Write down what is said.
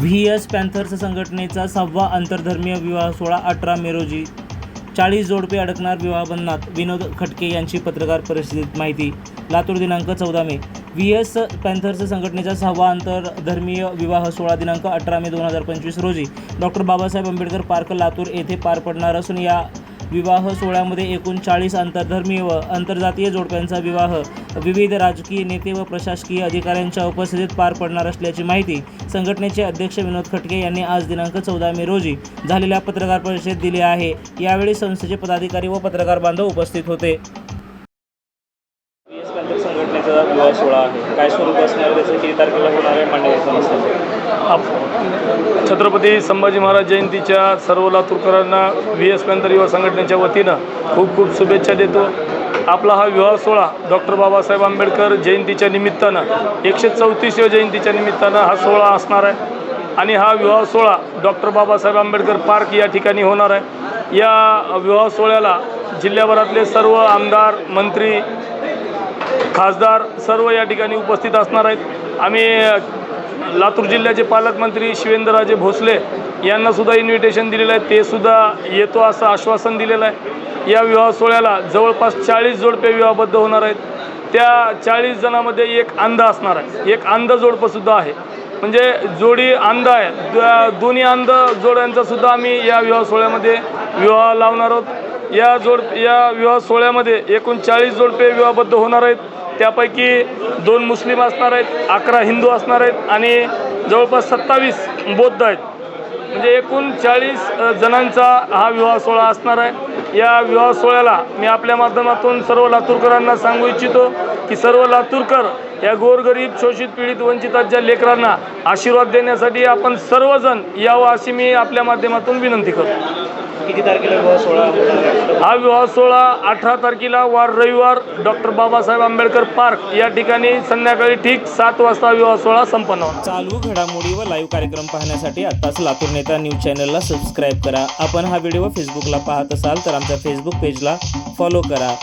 V S Panthers संघटनेचा सहावा आंतरधर्मीय विवाह सोहळा अठरा मे रोजी. चाळीस जोडपे अडकणार विवाहबंधनात विनोद खटके यांची पत्रकार परिषदेत माहिती. लातूर दिनांक चौदा मे. व्ही एस पॅन्थर्स संघटनेचा सहावा आंतरधर्मीय विवाह सोहळा दिनांक अठरा मे दोन हजार पंचवीस रोजी. डॉक्टर बाबासाहेब आंबेडकर पार्क लातूर येथे पार पडणार असून या विवाह सोहळ्यामध्ये एकूण चाळीस आंतरधर्मीय व आंतरजातीय जोडप्यांचा विवाह. विविध राजकीय नेते व प्रशासकीय अधिकाऱ्यांच्या उपस्थितीत पार पडणार असल्याची माहिती संघटनेचे अध्यक्ष विनोद खटके यांनी आज दिनांक चौदा मे रोजी झालेल्या पत्रकार परिषदेत दिली आहे. यावेळी संस्थेचे पदाधिकारी व पत्रकार बांधव उपस्थित होते. संघटनेचा विवाह सोहळा आहे. काय स्वरूप असणार त्याचं किती तारखेला होणार आहे मांडव आप छत्रपती संभाजी महाराज जयंतीच्या सर्व लातूरकरांना व्ही एस पॅन्थर युवा संघटनेच्या वतीनं खूप खूप शुभेच्छा देतो. आपला हा विवाह सोहळा डॉक्टर बाबासाहेब आंबेडकर जयंतीच्या निमित्तानं एकशे चौतीसव्या जयंतीच्या निमित्तानं हा सोहळा असणार आहे. आणि हा विवाह सोहळा डॉक्टर बाबासाहेब आंबेडकर पार्क या ठिकाणी होणार आहे. या विवाह सोहळ्याला जिल्ह्याभरातले सर्व आमदार मंत्री खासदार सर्व या ठिकाणी उपस्थित असणार आहेत. आम्ही लातूर जिल्ह्याचे पालकमंत्री शिवेंद्रराजे भोसले यांनासुद्धा इन्व्हिटेशन दिलेलं आहे. ते सुद्धा येतो असं आश्वासन दिलेलं आहे. या विवाह सोहळ्याला जवळपास चाळीस जोडपे विवाहबद्ध होणार आहेत. त्या चाळीस जणांमध्ये एक अंध असणार आहे. एक अंध जोडपंसुद्धा आहे. म्हणजे जोडी अंध आहे. द- दोन्ही अंध जोड्यांचासुद्धा आम्ही या विवाह सोहळ्यामध्ये विवाह लावणार आहोत. या जोड या विवाह सोहळ्यामध्ये एकूण चाळीस जोडपे विवाहबद्ध होणार आहेत. त्यापैकी दोन मुस्लिम असणार आहेत अकरा हिंदू असणार आहेत आणि जवळपास सत्तावीस बौद्ध आहेत. म्हणजे एकूण चाळीस जणांचा हा विवाह सोहळा असणार आहे. या विवाह सोहळ्याला मी आपल्या माध्यमातून सर्व लातूरकरांना सांगू इच्छितो की सर्व लातूरकर या गोरगरीब शोषित पीडित वंचितांच्या लेकरांना आशीर्वाद देण्यासाठी आपण सर्वजण यावं अशी मी आपल्या माध्यमातून विनंती करतो. किती तारखेला विवाह सोहळा होणार आहे? हा विवाह सोहळा अठरा तारखेला वार रविवार डॉक्टर बाबासाहेब आंबेडकर पार्क. या ठिकाणी संध्याकाळी ठीक सात वाजता विवाह सोहळा संपन्न होणार. चालू घडामोडी व लाईव्ह कार्यक्रम पाहण्यासाठी आत्ताच लातूर नेता न्यूज चॅनलला सबस्क्राईब करा. आपण हा व्हिडिओ फेसबुकला पाहत असाल तर आमच्या फेसबुक पेजला फॉलो करा.